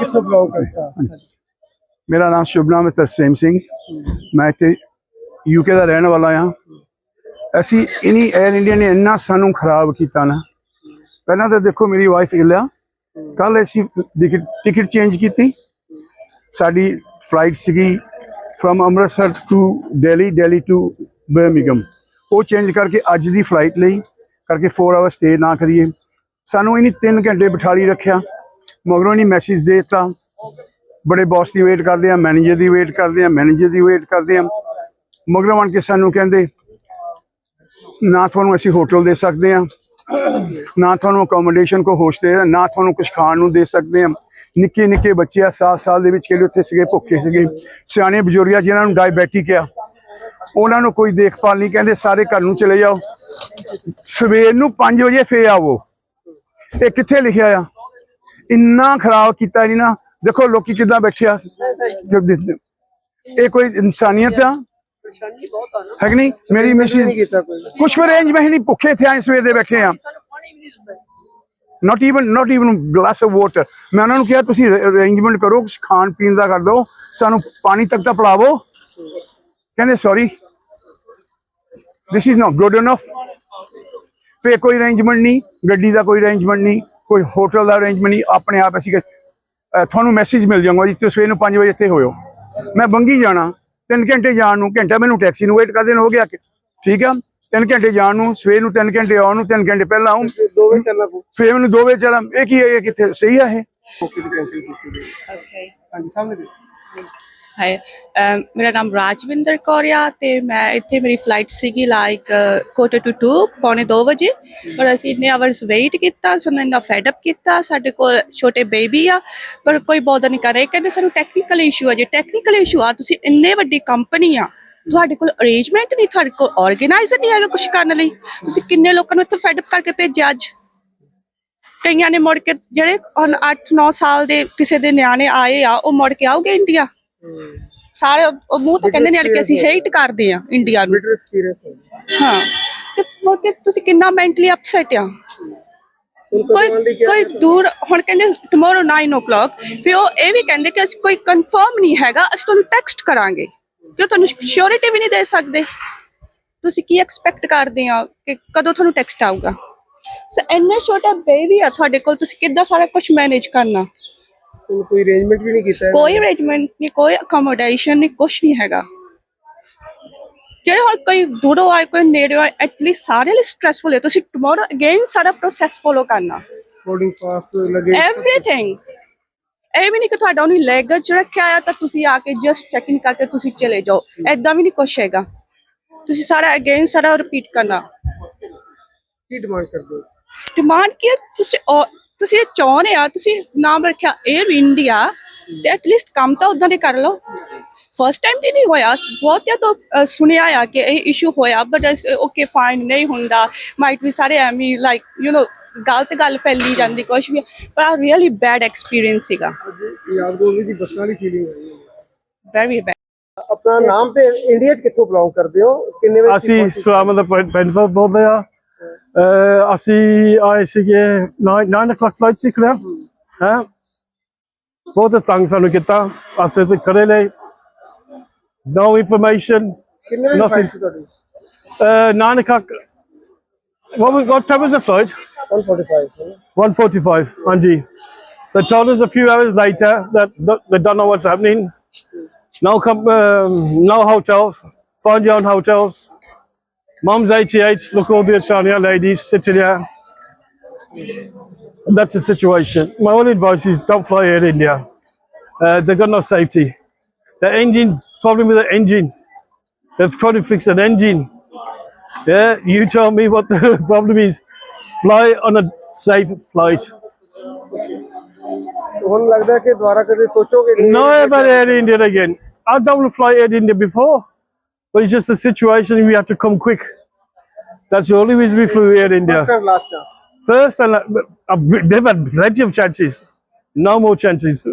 ਕਿੱਥੋਂ ਬਿਲੋਂਗ ਕਰਦੇ ਮੇਰਾ ਨਾਮ ਸ਼ੁਭਨਾਮ ਹੈ ਤਰਸੇਮ ਸਿੰਘ। ਮੈਂ ਇੱਥੇ ਯੂਕੇ ਦਾ ਰਹਿਣ ਵਾਲਾ ਹਾਂ। ਅਸੀਂ ਇਨੀ 에ਅਰ ਇੰਡੀਆ ਨੇ ਇੰਨਾ ਸਾਨੂੰ ਖਰਾਬ ਕੀਤਾ ਨਾ। ਪਹਿਲਾਂ ਤਾਂ ਦੇਖੋ, ਮੇਰੀ ਵਾਈਫ ਇਲਿਆ ਕੱਲ ਅਸੀਂ ਟਿਕਟ ਚੇਂਜ ਕੀਤੀ। ਸਾਡੀ ਫਲਾਈਟ ਸੀਗੀ from Amritsar to Delhi Delhi to Birmingham ਉਹ ਚੇਂਜ ਕਰਕੇ ਅੱਜ ਦੀ ਫਲਾਈਟ ਲਈ, ਕਰਕੇ 4 ਆਵਰ ਸਟੇ ਨਾ ਕਰੀਏ। ਸਾਨੂੰ ਇਹਨੀ 3 ਘੰਟੇ ਬਿਠਾਲੀ ਰੱਖਿਆ। ਮਗਰੋਂ ਨਹੀਂ ਮੈਸੇਜ ਦੇ ਦਿੱਤਾ। ਬੜੇ ਬੌਸ ਦੀ ਵੇਟ ਕਰਦੇ ਆ ਮੈਨੇਜਰ ਦੀ ਵੇਟ ਕਰਦੇ ਆ ਮੈਨੇਜਰ ਦੀ ਵੇਟ ਕਰਦੇ ਆ। ਮਗਰੋਂ ਆਣ ਕੇ ਸਾਨੂੰ ਕਹਿੰਦੇ, ਨਾ ਤੁਹਾਨੂੰ ਅਸੀਂ ਹੋਟਲ ਦੇ ਸਕਦੇ ਆ, ਨਾ ਤੁਹਾਨੂੰ ਅਕੋਮੋਡੇਸ਼ਨ ਕੋ ਹੋਸਟ ਦੇ, ਨਾ ਤੁਹਾਨੂੰ ਕੁਝ ਖਾਣ ਨੂੰ ਦੇ ਸਕਦੇ ਆ। ਨਿੱਕੇ ਨਿੱਕੇ ਬੱਚੇ ਆ 7 ਸਾਲ ਦੇ ਵਿੱਚ ਕਿਹੜੇ ਉੱਥੇ ਸੀਗੇ, ਭੁੱਖੇ ਸੀਗੇ। ਸਿਆਣੇ ਬਜ਼ੁਰਗਾਂ ਜਿਨ੍ਹਾਂ ਨੂੰ ਡਾਇਬੈਟਿਕ ਆ। ਉਹਨਾਂ ਨੂੰ ਕੋਈ ਦੇਖਭਾਲ ਨਹੀਂ, ਕਹਿੰਦੇ ਸਾਰੇ ਘਰ ਨੂੰ ਚਲੇ ਜਾਓ। ਸਵੇਰ ਨੂੰ 5 ਵਜੇ ਫੇਰ ਆਵੋ। ਇਹ ਕਿੱਥੇ ਲਿਖਿਆ ਆ? ਇੰਨਾ ਖਰਾਬ ਕੀਤਾ ਜੀ ਨਾ। ਦੇਖੋ ਲੋਕੀ ਕਿੱਦਾਂ ਬੈਠੇ ਆ। ਇਹ ਕੋਈ ਇਨਸਾਨੀਅਤ ਆ? ਹੈ ਕਿ ਨਹੀਂ? ਮੇਰੀ ਮਸ਼ੀਨ ਕੁਛ ਵੀ ਰੇਂਜ ਮੈਂ ਨਹੀਂ ਭੁੱਖੇ ਥੇ ਆਏ ਸਵੇਰ ਦੇ ਬੈਠੇ ਆ। Not even not even glass of water ਮੈਂ ਉਹਨਾਂ ਨੂੰ ਕਿਹਾ ਤੁਸੀਂ ਅਰੇਂਜਮੈਂਟ ਕਰੋ ਕੁਛ ਖਾਣ ਪੀਣ ਦਾ ਕਰ ਦਿਓ ਸਾਨੂੰ ਪਾਣੀ ਤੱਕ ਤਾਂ ਪਲਾਵੋ। ਕਹਿੰਦੇ sorry this is not good enough ਫੇ ਕੋਈ ਅਰੇਂਜਮੈਂਟ ਨਹੀਂ। ਗੱਡੀ ਦਾ ਕੋਈ ਅਰੇਂਜਮੈਂਟ ਨਹੀਂ। ਕੋਈ ਹੋਟਲ ਦਾ ਅਰੇਂਜਮੈਂਟ ਨਹੀਂ ਆਪਣੇ ਆਪ ਅਸੀਂ ਤੁਹਾਨੂੰ ਮੈਸੇਜ ਮਿਲ ਜਾਊਗਾ ਜੀ ਤੁਸੀਂ ਸਵੇਰ ਨੂੰ 5 ਵਜੇ ਇੱਥੇ ਹੋਇਓ। ਮੈਂ ਬੰਗੀ ਜਾਣਾ 3 ਘੰਟੇ ਜਾਣ ਨੂੰ ਘੰਟਾ ਮੈਨੂੰ ਟੈਕਸੀ ਨੂੰ ਵੇਟ ਕਰਦੇ ਨੂੰ ਹੋ ਗਿਆ ਕਿ ਠੀਕ ਆ? 3 ਘੰਟੇ ਜਾਣ ਨੂੰ ਸਵੇਰ ਨੂੰ 3 ਘੰਟੇ ਆਉਣ ਨੂੰ 3 ਘੰਟੇ ਪਹਿਲਾਂ ਆਉਂ। ਦੋ ਵੇ ਚੱਲਣਾ ਪਊ। ਫੇਰ ਮੈਨੂੰ 2 ਵਜੇ ਚੱਲਾਂ ਇਹ ਕੀ ਹੈ ਇਹ ਕਿੱਥੇ? ਸਹੀ ਆ ਇਹ? ਓਕੇ ਦੀ ਕੈਂਸਲ ਕੀਤੀ। ਓਕੇ ਹਾਂਜੀ ਸਾਹਮਣੇ ਦੇ ਹਾਈ ਮੇਰਾ ਨਾਮ ਰਾਜਵਿੰਦਰ ਕੌਰ ਆ ਤੇ ਮੈਂ ਇੱਥੇ ਮੇਰੀ ਫਲਾਈਟ ਸੀਗੀ ਲਾਈਕ ਕੋਟਰ ਟੂ 2 ਪੌਣੇ 2 ਵਜੇ। ਪਰ ਅਸੀਂ ਇੰਨੇ ਆਵਰਸ ਵੇਟ ਕੀਤਾ, ਸਾਨੂੰ ਇੰਨਾ ਫੈਡ ਅਪ ਕੀਤਾ, ਸਾਡੇ ਕੋਲ ਛੋਟੇ ਬੇਬੀ ਆ। ਪਰ ਕੋਈ ਬੋਦਰ ਨਹੀਂ ਕਰ ਰਿਹਾ। ਕਹਿੰਦੇ ਸਾਨੂੰ ਟੈਕਨੀਕਲ ਇਸ਼ੂ ਆ ਜੇ। ਟੈਕਨੀਕਲ ਇਸ਼ੂ ਆ, ਤੁਸੀਂ ਇੰਨੇ ਵੱਡੀ ਕੰਪਨੀ ਆ। ਤੁਹਾਡੇ ਕੋਲ ਅਰੇਂਜਮੈਂਟ ਨਹੀਂ, ਤੁਹਾਡੇ ਕੋਲ ਆਰਗੇਨਾਈਜ਼ਰ ਨਹੀਂ ਹੈਗਾ ਕੁਝ ਕਰਨ ਲਈ। ਤੁਸੀਂ ਕਿੰਨੇ ਲੋਕਾਂ ਨੂੰ ਇੱਥੇ ਫੈਡ ਅਪ ਕਰਕੇ ਭੇਜਿਆ ਅੱਜ? ਕਈਆਂ ਨੇ ਮੁੜ ਕੇ ਜਿਹੜੇ ਹੁਣ 8-9 ਸਾਲ ਦੇ ਕਿਸੇ ਦੇ ਨਿਆਣੇ ਆਏ ਆ, ਉਹ ਮੁੜ ਕੇ ਆਉਗੇ ਇੰਡੀਆ ਸਾਰੇ ਉਹ ਮੂੰਹ ਤੇ ਕਹਿੰਦੇ ਨੇ ਕਿ ਅਸੀਂ ਹੇਟ ਕਰਦੇ ਆ ਇੰਡੀਆ ਨੂੰ। ਬਿਟਰ ਐਕਸਪੀਰੀਅੰਸ ਹਾਂ। ਤੇ ਮੁੜ ਕੇ ਤੁਸੀਂ ਕਿੰਨਾ ਮੈਂਟਲੀ ਅਪਸੈਟ ਆ? ਕੋਈ ਕੋਈ ਦੂਰ ਹੁਣ ਕਹਿੰਦੇ ਟੁਮਾਰੋ 9:00 ਫਿਰ ਉਹ ਇਹ ਵੀ ਕਹਿੰਦੇ ਕਿ ਅਸੀਂ ਕੋਈ ਕਨਫਰਮ ਨਹੀਂ ਹੈਗਾ ਅਸੀਂ ਤੁਹਾਨੂੰ ਟੈਕਸਟ ਕਰਾਂਗੇ। ਕਿਉਂ ਤੁਹਾਨੂੰ ਸ਼ੋਰਿਟੀ ਵੀ ਨਹੀਂ ਦੇ ਸਕਦੇ? ਤੁਸੀਂ ਕੀ ਐਕਸਪੈਕਟ ਕਰਦੇ ਆ ਕਿ ਕਦੋਂ ਤੁਹਾਨੂੰ ਟੈਕਸਟ ਆਊਗਾ? ਸੋ ਇੰਨੇ ਛੋਟਾ ਬੇਬੀ ਆ ਤੁਹਾਡੇ ਕੋਲ ਤੁਸੀਂ ਕਿੱਦਾਂ ਸਾਰਾ ਕੁਝ ਮੈਨੇਜ ਕਰਨਾ? ਕੋਈ ਅਰੇਂਜਮੈਂਟ ਵੀ ਨਹੀਂ ਕੀਤਾ ਹੈ ਕੋਈ ਅਰੇਂਜਮੈਂਟ ਨਹੀਂ ਕੋਈ ਅਕਮੋਡੇਸ਼ਨ ਨਹੀਂ ਕੁਝ ਨਹੀਂ ਹੈਗਾ। ਜਿਹੜੇ ਹੁਣ ਕੋਈ ਦੂਰੋਂ ਆਏ ਕੋਈ ਨੇੜੇ ਆਏ ਐਟਲੀਸਟ ਸਾਰੇ ਲਈ ਸਟ੍ਰੈਸਫੁਲ ਹੈ। ਤੁਸੀਂ ਟੁਮਾਰੋ ਅਗੇਨ ਸਾਰਾ ਪ੍ਰੋਸੈਸ ਫੋਲੋ ਕਰਨਾ। ਬੋਰਡਿੰਗ ਪਾਸ ਲੱਗੇ ਐਵਰੀਥਿੰਗ ਇਹ ਵੀ ਨਹੀਂ ਕਿ ਤੁਹਾਡਾ ਉਹਨੇ ਲੈਗੇਜ ਰੱਖਿਆ ਆ ਤਾਂ ਤੁਸੀਂ ਆ ਕੇ ਜਸਟ ਚੈਕਿੰਗ ਕਰਕੇ ਤੁਸੀਂ ਚਲੇ ਜਾਓ। ਐਦਾਂ ਵੀ ਨਹੀਂ ਕੁਛ ਹੈਗਾ। ਤੁਸੀਂ ਸਾਰਾ ਅਗੇਨ ਸਾਰਾ ਰਿਪੀਟ ਕਰਨਾ। ਕੀ ਡਿਮਾਂਡ ਕਰਦੇ ਹੋ? ਡਿਮਾਂਡ ਕੀ ਹੈ? ਤੁਸੀਂ ਉਹ- ਤੁਸੀਂ ਇਹ ਚਾਹੁੰਦੇ ਆ ਤੁਸੀਂ ਨਾਮ ਰੱਖਿਆ 에ਅਰ ਇੰਡੀਆ ਤੇ ਐਟਲੀਸਟ ਕੰਮ ਤਾਂ ਉਦਾਂ ਦੇ ਕਰ ਲਓ। ਫਸਟ ਟਾਈਮ ਤੇ ਨਹੀਂ ਹੋਇਆ ਬਹੁਤ ਜਾਂ ਤਾਂ ਸੁਣਿਆ ਆ ਕਿ ਇਹ ਇਸ਼ੂ ਹੋਇਆ ਬਟ ਓਕੇ ਫਾਈਨ ਨਹੀਂ ਹੁੰਦਾ। ਮਾਈਟ ਵੀ ਸਾਰੇ ਐਵੇਂ ਲਾਈਕ ਯੂ نو ਗਲਤ ਗੱਲ ਫੈਲੀ ਜਾਂਦੀ ਕੁਝ ਵੀ ਪਰ ਆ ਰੀਅਲੀ ਬੈਡ ਐਕਸਪੀਰੀਅੰਸ ਸੀਗਾ। ਆਪਣਾ ਨਾਮ ਤੇ ਇੰਡੀਆ ਚ ਕਿੱਥੋਂ ਬਿਲੋਂਗ ਕਰਦੇ ਹੋ? ਕਿੰਨੇ ਵਜੇ ਅਸੀਂ ਇਸਲਾਮਾਬਾਦ ਪਿੰਡ ਤੋਂ ਬੋਲਦੇ ਆ ਅਹ ਅਸੀਂ ਆਏ ਸੀਗੇ 9 o'clock ਫਲਾਈਟ ਸੀ ਖੜਾ ਹੈ ਬਹੁਤ ਤੰਗ ਸਾਨੂੰ ਕੀਤਾ ਅਸੀਂ ਤੇ ਖੜੇ ਲਈ no information ਕਿੰਨੇ ਵਜੇ nothing. ਫਲਾਈਟ ਸੀ ਤੁਹਾਡੀ uh 9 o'clock what, was- what time was the flight 145 ਹੈ ਨਾ? 145 ਹਾਂਜੀ they told us a few hours later that, that they don't know what's happening no com- um, no hotels find your own hotels Mom's 88, look all the on ladies, sitting here. That's the situation. My only advice is don't fly Air India. Uh, they've got no safety. The engine, problem with the engine. They've tried to fix an engine. Yeah, you tell me what the problem is. Fly on a safe flight. No, ever Air India again. I don't fly Air India before. But it's just a situation we have to come quick. That's the only reason we flew Air India. First and uh, they've had plenty of chances. No more chances.